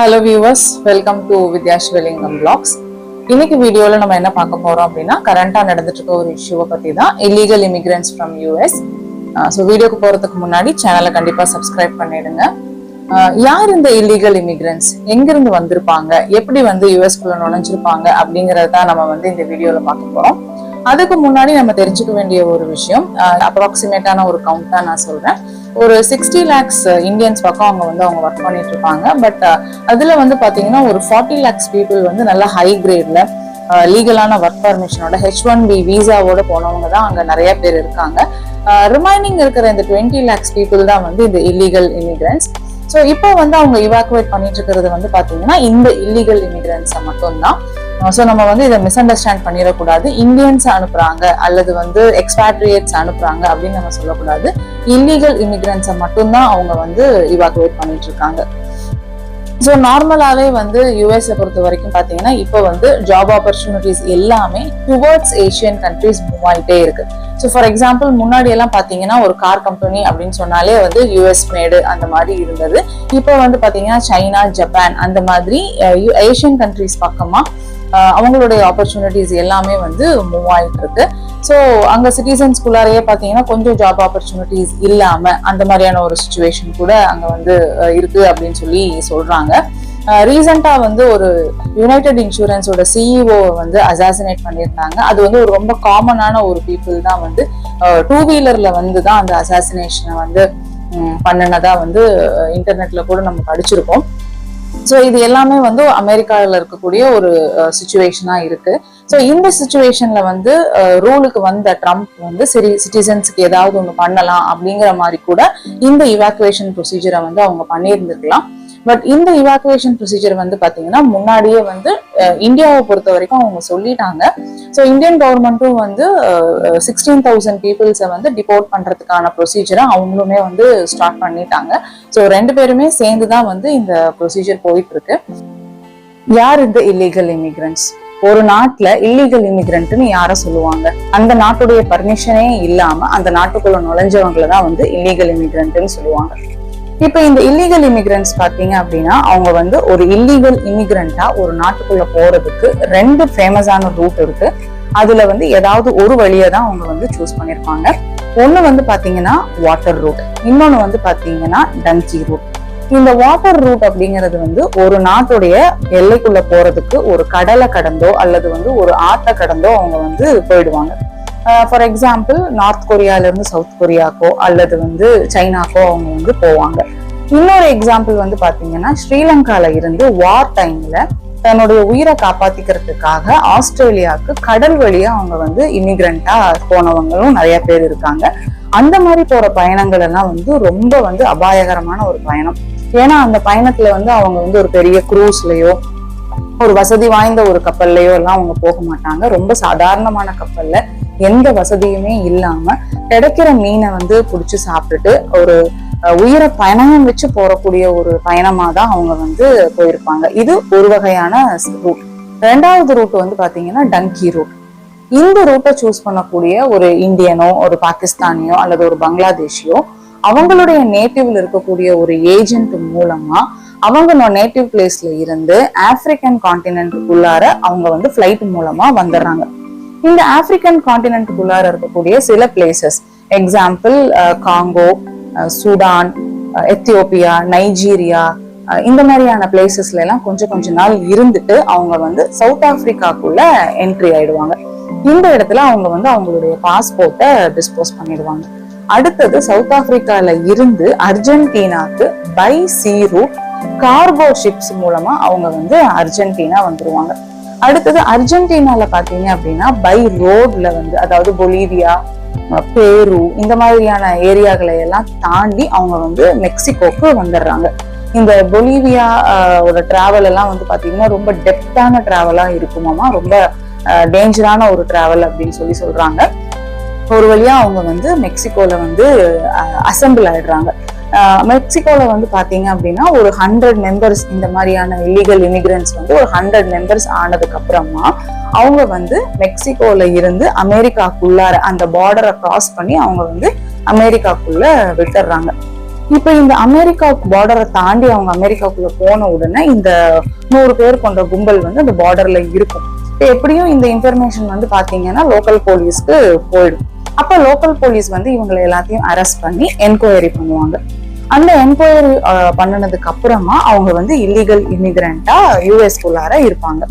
Hello viewers welcome to Vidya Sivalingam blogs இன்னைக்கு வீடியோல நம்ம என்ன பார்க்க போறோம் அப்படின்னா கரண்டா நடந்துட்டு இருக்க ஒரு இஷ்யூவை பத்தி தான் illegal immigrants from US so வீடியோக்கு போறதுக்கு முன்னாடி சேனலை கண்டிப்பா சப்ஸ்கிரைப் பண்ணிடுங்க. யார் இந்த இல்லீகல் இமிகிரன்ஸ் எங்கிருந்து வந்திருப்பாங்க? எப்படி வந்து யூஎஸ்குள்ளே நுழைஞ்சிருப்பாங்க? அப்படிங்கறத தான் நம்ம வந்து இந்த வீடியோவில் பார்க்க போறோம். அதுக்கு முன்னாடி நம்ம தெரிஞ்சுக்க வேண்டிய ஒரு விஷயம் அப்ராக்சிமேட்டான ஒரு கவுண்ட் தான் நான் சொல்றேன். ஒரு சிக்ஸ்டி லேக்ஸ் இந்தியன்ஸ் பக்கம் அவங்க வந்து அவங்க ஒர்க் பண்ணிட்டு இருப்பாங்க பட் uh, அதுல வந்து பாத்தீங்கன்னா ஒரு ஃபார்ட்டி லேக்ஸ் பீப்புள் வந்து நல்லா ஹை கிரேட்ல லீகலான ஒர்க் பர்மிஷனோட ஹெச் ஒன் பி விசாவோட போனவங்க தான் அங்க நிறைய பேர் இருக்காங்க. Uh, ரிமைனிங் இருக்கிற இந்த டுவெண்ட்டி லேக்ஸ் பீப்புள் தான் வந்து இந்த இல்லீகல் இமிகிரன்ஸ் ஸோ இப்போ வந்து அவங்க இவாக்குவேட் பண்ணிட்டு இருக்கிறது வந்து பாத்தீங்கன்னா இந்த இல்லீகல் இமிகிரன்ஸை மட்டும்தான். ஸோ நம்ம வந்து இதை மிஸ் அண்டர்ஸ்டாண்ட் பண்ணிடக்கூடாது. இந்தியன்ஸ் அனுப்புறாங்க அல்லது வந்து எக்ஸ்பேட்ரியேட்ஸ் அனுப்புறாங்க அப்படின்னு நம்ம சொல்லக்கூடாது. இல்லீகல் இமிக்ரன்ஸை மட்டும்தான் அவங்க வந்து இவாக்குவேட் பண்ணிட்டு இருக்காங்க ஸோ நார்மலாகவே வந்து யூஎஸ்ஐ பொறுத்த வரைக்கும் பார்த்தீங்கன்னா இப்போ வந்து ஜாப் ஆப்பர்ச்சுனிட்டிஸ் எல்லாமே டுவர்ட்ஸ் ஏஷியன் கண்ட்ரிஸ் மூவ் ஆகிட்டே இருக்கு. ஸோ ஃபார் எக்ஸாம்பிள் முன்னாடி எல்லாம் பார்த்தீங்கன்னா ஒரு கார் கம்பெனி அப்படின்னு சொன்னாலே வந்து யூஎஸ் மேடு அந்த மாதிரி இருந்தது. இப்போ வந்து பார்த்தீங்கன்னா சைனா ஜப்பான் அந்த மாதிரி ஏஷியன் கண்ட்ரிஸ் பக்கமாக அவங்களுடைய ஆப்பர்ச்சுனிட்டிஸ் எல்லாமே வந்து மூவ் ஆயிட்டு இருக்கு ஸோ அங்கே சிட்டிசன்ஸ்குள்ளாரையே பார்த்தீங்கன்னா கொஞ்சம் ஜாப் ஆப்பர்ச்சுனிட்டிஸ் இல்லாமல் அந்த மாதிரியான ஒரு சுச்சுவேஷன் கூட அங்கே வந்து இருக்குது அப்படின்னு சொல்லி சொல்கிறாங்க ரீசெண்டாக வந்து ஒரு யுனைடெட் இன்சூரன்ஸோட சிஇஓ வந்து அசாசினேட் பண்ணியிருந்தாங்க. அது வந்து ஒரு ரொம்ப காமனான ஒரு பீப்புள் தான் வந்து டூ வீலரில் வந்து தான் அந்த அசாசினேஷனை வந்து உம், பண்ணினதா வந்து இன்டர்நெட்ல கூட நம்ம படிச்சிருக்கோம். ஸோ இது எல்லாமே வந்து அமெரிக்காவில் இருக்கக்கூடிய ஒரு சுச்சுவேஷனா இருக்கு. ஸோ இந்த சுச்சுவேஷன்ல வந்து ரூலுக்கு வந்த ட்ரம்ப் வந்து சரி சிட்டிசன்ஸுக்கு ஏதாவது ஒன்று பண்ணலாம் அப்படிங்கிற மாதிரி கூட இந்த இவாக்குவேஷன் ப்ரொசீஜரை வந்து அவங்க பண்ணியிருந்திருக்கலாம். பட் இந்த இவாக்குவேஷன் ப்ரொசீஜர் வந்து பாத்தீங்கன்னா முன்னாடியே வந்து இந்தியாவை பொறுத்த வரைக்கும் அவங்க சொல்லிட்டாங்க. ஸோ இந்தியன் கவர்மெண்ட்டும் வந்து சிக்ஸ்டீன் தௌசண்ட் பீப்புள்ஸை வந்து டிபோர்ட் பண்றதுக்கான ப்ரொசீஜரை அவங்களுமே வந்து ஸ்டார்ட் பண்ணிட்டாங்க. ஸோ ரெண்டு பேருமே சேர்ந்து தான் வந்து இந்த ப்ரொசீஜர் போயிட்டு இருக்கு யார் இந்த இல்லீகல் இமிகிரன்ஸ் ஒரு நாட்டுல இல்லீகல் இமிகிரண்ட்னு யார சொல்லுவாங்க? அந்த நாட்டுடைய பர்மிஷனே இல்லாம அந்த நாட்டுக்குள்ள நுழைஞ்சவங்களை தான் வந்து இல்லீகல் இமிகிரண்ட்னு சொல்லுவாங்க. இப்போ இந்த இல்லீகல் இமிகிரன்ஸ் பார்த்தீங்க அப்படின்னா அவங்க வந்து ஒரு இல்லீகல் இமிகிரண்டா ஒரு நாட்டுக்குள்ள போறதுக்கு ரெண்டு ஃபேமஸான ரூட் இருக்கு. அதுல வந்து ஏதாவது ஒரு வழியை தான் அவங்க வந்து சூஸ் பண்ணியிருப்பாங்க ஒன்று வந்து பாத்தீங்கன்னா வாட்டர் ரூட் இன்னொன்னு வந்து பாத்தீங்கன்னா டங்கி ரூட் இந்த வாட்டர் ரூட் அப்படிங்கிறது வந்து ஒரு நாட்டுடைய எல்லைக்குள்ள போறதுக்கு ஒரு கடலை கடந்தோ அல்லது வந்து ஒரு ஆத்தை கடந்தோ அவங்க வந்து போயிடுவாங்க. ஃபார் எக்ஸாம்பிள் நார்த் கொரியாலிருந்து சவுத் கொரியாக்கோ அல்லது வந்து சைனாக்கோ அவங்க வந்து போவாங்க. இன்னொரு எக்ஸாம்பிள் வந்து பார்த்தீங்கன்னா ஸ்ரீலங்கால இருந்து வார் டைம்ல தன்னுடைய உயிரை காப்பாத்திக்கிறதுக்காக ஆஸ்திரேலியாவுக்கு கடல் வழியா அவங்க வந்து இமிகிரண்டா போனவங்களும் நிறைய பேர் இருக்காங்க. அந்த மாதிரி போற பயணங்கள் எல்லாம் வந்து ரொம்ப வந்து அபாயகரமான ஒரு பயணம். ஏன்னா அந்த பயணத்துல வந்து அவங்க வந்து ஒரு பெரிய குரூஸ்லயோ ஒரு வசதி வாய்ந்த ஒரு கப்பல்லையோ எல்லாம் அவங்க போக மாட்டாங்க. ரொம்ப சாதாரணமான கப்பல்ல எந்த வசதியுமே இல்லாம கிடைக்கிற மீனை வந்து புடிச்சு சாப்பிட்டுட்டு ஒரு உயிரை பயணம் வச்சு போறக்கூடிய ஒரு பயணமா தான் அவங்க வந்து போயிருப்பாங்க. இது ஒரு வகையான ரூட் ரெண்டாவது ரூட் வந்து பாத்தீங்கன்னா டங்கி ரூட் இந்த ரூட்டை சூஸ் பண்ணக்கூடிய ஒரு இந்தியனோ ஒரு பாகிஸ்தானியோ அல்லது ஒரு பங்களாதேஷியோ அவங்களுடைய நேட்டிவ்ல இருக்கக்கூடிய ஒரு ஏஜென்ட் மூலமா அவங்க நேட்டிவ் பிளேஸ்ல இருந்து ஆப்பிரிக்கன் கான்டினென்ட்டுக்குள்ளார அவங்க வந்து ஃபிளைட் மூலமா வந்துடுறாங்க. இந்த ஆப்பிரிக்கன் காண்டினென்ட்டுக்குள்ளார இருக்கக்கூடிய சில places example Congo Sudan Ethiopia Nigeria இந்த மாதிரியான பிளேசஸ்ல எல்லாம் கொஞ்சம் கொஞ்ச நாள் இருந்துட்டு அவங்க வந்து சவுத் ஆப்பிரிக்காக்குள்ள என்ட்ரி ஆயிடுவாங்க. இந்த இடத்துல அவங்க வந்து அவங்களுடைய பாஸ்போர்ட்டை டிஸ்போஸ் பண்ணிடுவாங்க. அடுத்தது சவுத் ஆப்பிரிக்கால இருந்து அர்ஜென்டினாக்கு by sea route cargo ships மூலமா அவங்க வந்து அர்ஜென்டினா வந்துருவாங்க. அடுத்தது அர்ஜென்டினால பாத்தீங்க அப்படின்னா பை ரோட்ல வந்து அதாவது பொலிவியா பேரு இந்த மாதிரியான ஏரியாக்களை எல்லாம் தாண்டி அவங்க வந்து மெக்சிகோக்கு வந்துடுறாங்க இந்த பொலிவியா ஓட டிராவல் எல்லாம் வந்து பாத்தீங்கன்னா ரொம்ப டெப்தான டிராவலா இருக்குமாமா ரொம்ப டேஞ்சரான ஒரு டிராவல் அப்படின்னு சொல்லி சொல்றாங்க. ஒரு வழியா அவங்க வந்து மெக்சிகோல வந்து அசம்பிள் ஆயிடுறாங்க. மெக்சிகோவில் வந்து பார்த்தீங்க அப்படின்னா ஒரு ஹண்ட்ரட் மெம்பர்ஸ் இந்த மாதிரியான இல்லீகல் இமிகிரன்ஸ் வந்து ஒரு ஹண்ட்ரட் மெம்பர்ஸ் ஆனதுக்கு அப்புறமா அவங்க வந்து மெக்சிகோல இருந்து அமெரிக்காக்குள்ளார அந்த பார்டரை கிராஸ் பண்ணி அவங்க வந்து அமெரிக்காக்குள்ள விட்டுடுறாங்க இப்போ இந்த அமெரிக்கா பார்டரை தாண்டி அவங்க அமெரிக்காக்குள்ள போன உடனே இந்த நூறு பேர் கொண்ட கும்பல் வந்து அந்த பார்டர்ல இருக்கும். இப்போ எப்படியும் இந்த இன்ஃபர்மேஷன் வந்து பாத்தீங்கன்னா லோக்கல் போலீஸ்க்கு போயிடும். அப்போ லோக்கல் போலீஸ் வந்து இவங்களை எல்லாத்தையும் அரெஸ்ட் பண்ணி என்கொயரி பண்ணுவாங்க. அந்த என்கொயரி பண்ணினதுக்கு அப்புறமா அவங்க வந்து இல்லீகல் இமிகிரண்டா யூஎஸ்குள்ளார இருப்பாங்க.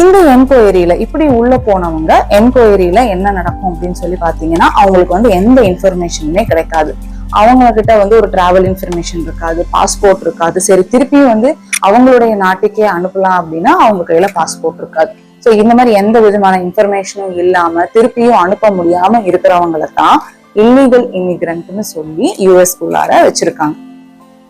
இந்த என்கொயரியில இப்படி உள்ள போனவங்க என்கொயரியில என்ன நடக்கும் அப்படின்னு சொல்லி பாத்தீங்கன்னா அவங்களுக்கு வந்து எந்த இன்ஃபர்மேஷனுமே கிடைக்காது. அவங்க கிட்ட வந்து ஒரு டிராவல் இன்ஃபர்மேஷன் இருக்காது பாஸ்போர்ட் இருக்காது. சரி திருப்பியும் வந்து அவங்களுடைய நாட்டுக்கே அனுப்பலாம் அப்படின்னா அவங்க கையில பாஸ்போர்ட் இருக்காது. ஸோ இந்த மாதிரி எந்த விதமான இன்ஃபர்மேஷனும் இல்லாம திருப்பியும் அனுப்ப முடியாம இருக்கிறவங்கள தான் இல்லீகல் இமிகிரண்ட்னு சொல்லி யூஎஸ்குள்ளார வச்சிருக்காங்க.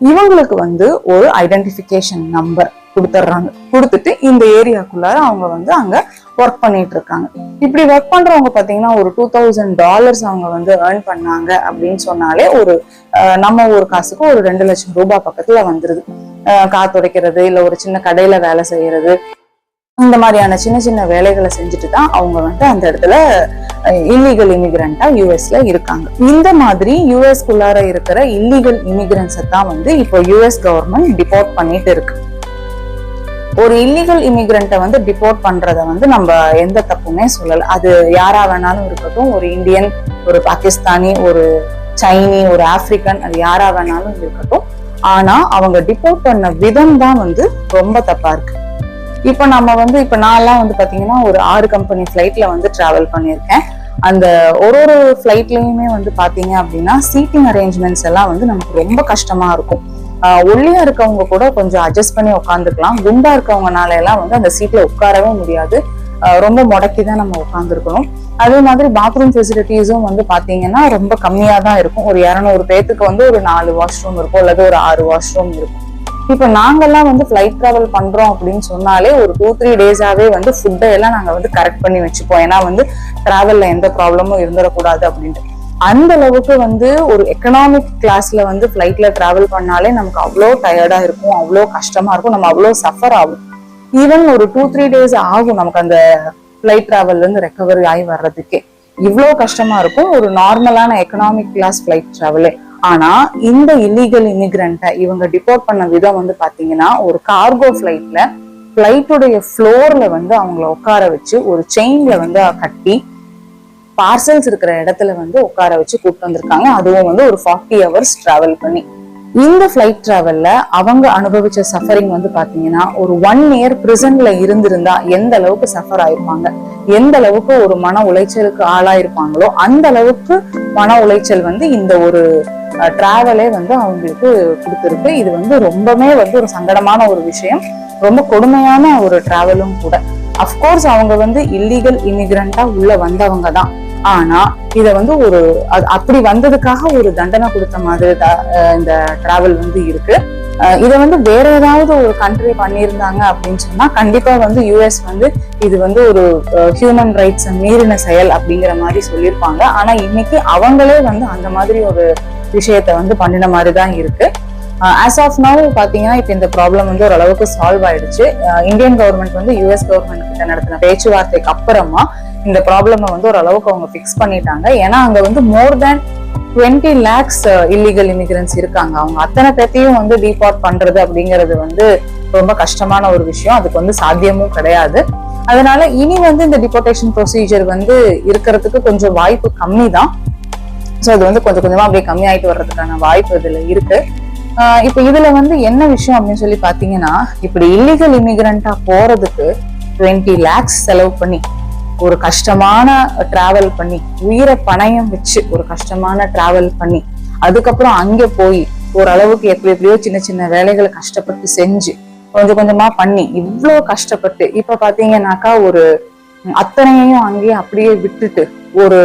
இவங்களுக்கு வந்து ஒரு ஐடென்டிஃபிகேஷன் நம்பர் கொடுத்துட்றாங்க கொடுத்துட்டு இந்த ஏரியாக்குள்ளார அவங்க வந்து அங்க ஒர்க் பண்ணிட்டு இருக்காங்க. இப்படி ஒர்க் பண்றவங்க பாத்தீங்கன்னா ஒரு டூ தௌசண்ட் டாலர்ஸ் அவங்க வந்து ஏர்ன் பண்ணாங்க அப்படின்னு சொன்னாலே ஒரு அஹ், நம்ம ஒரு காசுக்கு ஒரு ரெண்டு லட்சம் ரூபாய் பக்கத்துல வந்துருது. காத்துடைக்கிறது இல்ல ஒரு சின்ன கடையில வேலை செய்யறது இந்த மாதிரியான சின்ன சின்ன வேலைகளை செஞ்சுட்டு தான் அவங்க வந்து அந்த இடத்துல இல்லீகல் இமிகிரண்டா யூஎஸ்ல இருக்காங்க. இந்த மாதிரி யூஎஸ்குள்ளார இருக்கிற இல்லீகல் இமிகிரன்ஸை தான் வந்து இப்போ யூஎஸ் கவர்மெண்ட் டிபோர்ட் பண்ணிட்டு இருக்கு. ஒரு இல்லீகல் இமிகிரண்ட்டை வந்து டிபோர்ட் பண்றத வந்து நம்ம எந்த தப்புமே சொல்லலை. அது யாரா வேணாலும் இருக்கட்டும் ஒரு இந்தியன் ஒரு பாகிஸ்தானி ஒரு சைனி ஒரு ஆப்பிரிக்கன் அது யாரா வேணாலும் இருக்கட்டும். ஆனா அவங்க டிபோர்ட் பண்ண விதம் தான் வந்து ரொம்ப தப்பா இருக்கு. இப்போ நம்ம வந்து இப்போ நான்லாம் வந்து பாத்தீங்கன்னா ஒரு ஆறு கம்பெனி ஃப்ளைட்ல வந்து டிராவல் பண்ணியிருக்கேன். அந்த ஒரு ஒரு ஃப்ளைட்லயுமே வந்து பாத்தீங்க அப்படின்னா சீட்டிங் அரேஞ்ச்மெண்ட்ஸ் எல்லாம் வந்து நமக்கு ரொம்ப கஷ்டமா இருக்கும். ஒல்லியா இருக்கவங்க கூட கொஞ்சம் அட்ஜஸ்ட் பண்ணி உட்காந்துக்கலாம் குண்டா இருக்கவங்கனால எல்லாம் வந்து அந்த சீட்ல உட்காரவே முடியாது. ரொம்ப முடக்கி தான் நம்ம உட்காந்துருக்கணும் அதே மாதிரி பாத்ரூம் ஃபெசிலிட்டிஸும் வந்து பாத்தீங்கன்னா ரொம்ப கம்மியா தான் இருக்கும். ஒரு இரநூறு பேத்துக்கு வந்து ஒரு நாலு வாஷ்ரூம் இருக்கும். அல்லது ஒரு ஆறு வாஷ்ரூம் இருக்கும். இப்போ நாங்கெல்லாம் வந்து ஃப்ளைட் ட்ராவல் பண்றோம் அப்படின்னு சொன்னாலே ஒரு டூ த்ரீ டேஸாவே வந்து ஃபுட்டை எல்லாம் நாங்க வந்து கரெக்ட் பண்ணி வச்சுப்போம். ஏன்னா வந்து டிராவல்ல எந்த ப்ராப்ளமும் இருந்துடக்கூடாது அப்படின்ட்டு. அந்த அளவுக்கு வந்து ஒரு எக்கனாமிக் கிளாஸ்ல வந்து ஃப்ளைட்ல டிராவல் பண்ணாலே நமக்கு அவ்வளோ டயர்டா இருக்கும் அவ்வளோ கஷ்டமா இருக்கும் நம்ம அவ்வளோ சஃபர் ஆகும். ஈவன் ஒரு டூ த்ரீ டேஸ் ஆகும் நமக்கு அந்த ஃப்ளைட் டிராவல்ல இருந்து ரெக்கவரி ஆகி வர்றதுக்கே. இவ்வளோ கஷ்டமா இருக்கும் ஒரு நார்மலான எக்கனாமிக் கிளாஸ் ஃபிளைட் ட்ராவலு ஆனா இந்த இல்லீகல் இமிகிரண்ட்டை இவங்க டிபோர்ட் பண்ண விதம் வந்து பாத்தீங்கன்னா ஒரு கார்கோ ஃபிளைட்ல ஃப்ளைட்டுடைய ஃப்ளோர்ல வந்து அவங்கள உட்கார வச்சு ஒரு செயின்ல வந்து கட்டி பார்சல்ஸ் இருக்கிற இடத்துல வந்து உட்கார வச்சு கூப்பிட்டு வந்திருக்காங்க. அதுவும் வந்து ஒரு ஃபார்ட்டி ஹவர்ஸ் டிராவல் பண்ணி. இந்த ஃப்ளைட் ட்ராவலில் அவங்க அனுபவிச்ச சஃபரிங் வந்து பார்த்தீங்கன்னா ஒரு ஒன் இயர் பிரிசன்ல இருந்திருந்தா எந்த அளவுக்கு சஃபர் ஆயிருப்பாங்க? எந்த அளவுக்கு ஒரு மன உளைச்சலுக்கு ஆளாயிருப்பாங்களோ அந்த அளவுக்கு மன உளைச்சல் வந்து இந்த ஒரு டிராவலே வந்து அவங்களுக்கு கொடுத்துருக்கு. இது வந்து ரொம்பவே வந்து ஒரு சங்கடமான ஒரு விஷயம். ரொம்ப கொடுமையான ஒரு டிராவலும் கூட. அஃப்கோர்ஸ் அவங்க வந்து இல்லீகல் இமிகிரண்டா உள்ள வந்தவங்க தான். ஆனா இத வந்து ஒரு அப்படி வந்ததுக்காக ஒரு தண்டனை கொடுத்த மாதிரி இந்த டிராவல் வந்து இருக்கு. அஹ், இத வந்து வேற ஏதாவது ஒரு கண்ட்ரி பண்ணியிருந்தாங்க அப்படின்னு சொன்னா கண்டிப்பா வந்து யூஎஸ் வந்து இது வந்து ஒரு ஹியூமன் ரைட்ஸ் மீறின செயல் அப்படிங்கிற மாதிரி சொல்லியிருப்பாங்க. ஆனா இன்னைக்கு அவங்களே வந்து அந்த மாதிரி ஒரு விஷயத்த வந்து பண்ணின மாதிரி தான் இருக்கு. ஆஸ் ஆஃப் நவ் பாத்தீங்கன்னா இப்ப இந்த ப்ராப்ளம் வந்து ஓரளவுக்கு சால்வ் ஆயிடுச்சு. இந்தியன் கவர்மெண்ட் வந்து யூஎஸ் கவர்மெண்ட் கிட்ட நடத்தின பேச்சுவார்த்தைக்கு அப்புறமா இந்த ப்ராப்ளமை வந்து ஓரளவுக்கு அவங்க ஃபிக்ஸ் பண்ணிட்டாங்க. ஏன்னா அங்க வந்து more than twenty lakhs illegal immigrants இருக்காங்க. அவங்க அத்தனை பேர்த்தையும் வந்து டிபார்ட் பண்றது அப்படிங்கிறது வந்து ரொம்ப கஷ்டமான ஒரு விஷயம். அதுக்கு வந்து சாத்தியமும் கிடையாது. அதனால இனி வந்து இந்த டிபோர்டேஷன் ப்ரொசீஜர் வந்து இருக்கிறதுக்கு கொஞ்சம் வாய்ப்பு கம்மி தான் ஸோ அது வந்து கொஞ்சம் கொஞ்சமா அப்படியே கம்மி ஆயிட்டு வர்றதுக்கான வாய்ப்பு இதுல இருக்கு. ஆஹ் இப்போ இதுல வந்து என்ன விஷயம் அப்படின்னு சொல்லி பாத்தீங்கன்னா இப்படி இல்லீகல் இமிகிரண்டா போறதுக்கு டுவெண்ட்டி லேக்ஸ் செலவு பண்ணி ஒரு கஷ்டமான டிராவல் பண்ணி உயிரை பணயம் வச்சு ஒரு கஷ்டமான டிராவல் பண்ணி அதுக்கப்புறம் அங்கே போய் ஓரளவுக்கு எப்படி எப்படியோ சின்ன சின்ன வேலைகளை கஷ்டப்பட்டு செஞ்சு கொஞ்சம் கொஞ்சமா பண்ணி இவ்வளோ கஷ்டப்பட்டு இப்ப பாத்தீங்கன்னாக்கா ஒரு அத்தனையையும் அங்கேயே அப்படியே விட்டுட்டு ஒரு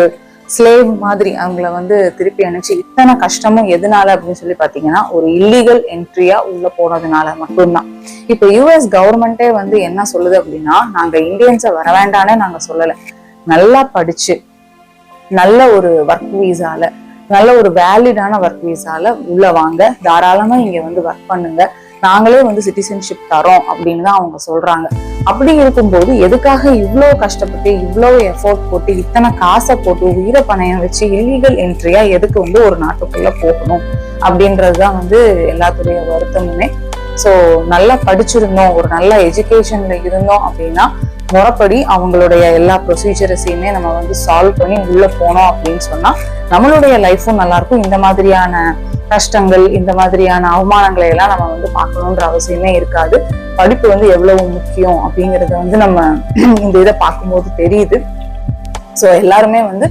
ஸ்லேவ் மாதிரி அவங்கள வந்து திருப்பி அனுப்பிச்சு இத்தனை கஷ்டமும் எதனால அப்படின்னு சொல்லி பாத்தீங்கன்னா ஒரு இல்லீகல் என்ட்ரியா உள்ள போனதுனால மட்டும்தான். இப்ப யூஎஸ் கவர்மெண்டே வந்து என்ன சொல்லுது அப்படின்னா நாங்க இந்தியன்ஸை வர வேண்டானே நாங்க சொல்லல. நல்லா படிச்சு நல்ல ஒரு ஒர்க் வீசால நல்ல ஒரு வேலிடான ஒர்க் வீசால உள்ள வாங்க தாராளமா இங்க வந்து ஒர்க் பண்ணுங்க. நாங்களே வந்து சிட்டிசன்ஷிப் தரோம் அப்படின்னு தான் அவங்க சொல்றாங்க. அப்படி இருக்கும்போது எதுக்காக இவ்வளோ கஷ்டப்பட்டு இவ்வளோ எஃபோர்ட் போட்டு இத்தனை காசை போட்டு உயிரை பணையம் வச்சு இல்லீகல் என்ட்ரியா எதுக்கு வந்து ஒரு நாட்டுக்குள்ள போகணும் அப்படின்றது தான் வந்து எல்லாத்துடைய வருத்தமுமே. ஸோ நல்லா படிச்சிருந்தோம் ஒரு நல்ல எஜுகேஷன்ல இருந்தோம் அப்படின்னா முறைப்படி அவங்களுடைய எல்லா ப்ரொசீஜரஸையுமே நம்ம வந்து சால்வ் பண்ணி உள்ள போனோம் அப்படின்னு சொன்னா நம்மளுடைய லைஃப்பும் நல்லா இருக்கும். இந்த மாதிரியான கஷ்டங்கள் இந்த மாதிரியான அவமானங்களை எல்லாம் நம்ம வந்து பார்க்கணுன்ற அவசியமே இருக்காது. படிப்பு வந்து எவ்வளவு முக்கியம் அப்படிங்கறத வந்து நம்ம இந்த இதை பார்க்கும்போது தெரியுது. ஸோ எல்லாருமே வந்து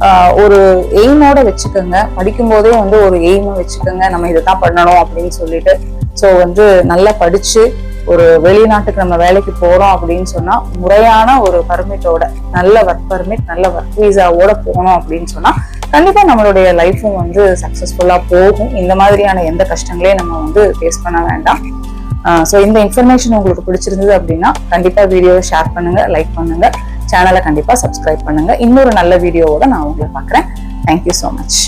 ஆஹ், ஒரு எய்மோட வச்சுக்கோங்க. படிக்கும் போதே வந்து ஒரு எய்மை வச்சுக்கோங்க. நம்ம இதை தான் பண்ணணும் அப்படின்னு சொல்லிட்டு ஸோ வந்து நல்லா படிச்சு ஒரு வெளிநாட்டுக்கு நம்ம வேலைக்கு போறோம் அப்படின்னு சொன்னா முறையான ஒரு பர்மிட்டோட நல்ல ஒர்க் பர்மிட் நல்ல ஒர்க் வீசாவோட போனோம் அப்படின்னு சொன்னா கண்டிப்பா நம்மளுடைய லைஃப்பும் வந்து சக்சஸ்ஃபுல்லா போகும். இந்த மாதிரியான எந்த கஷ்டங்களையும் நம்ம வந்து ஃபேஸ் பண்ண வேண்டாம். ஸோ இந்த இன்ஃபர்மேஷன் உங்களுக்கு பிடிச்சிருந்தது அப்படின்னா கண்டிப்பா வீடியோவை ஷேர் பண்ணுங்க லைக் பண்ணுங்க சேனலை கண்டிப்பா சப்ஸ்கிரைப் பண்ணுங்க. இன்னொரு நல்ல வீடியோவோட நான் உங்களை பார்க்குறேன். Thank you so much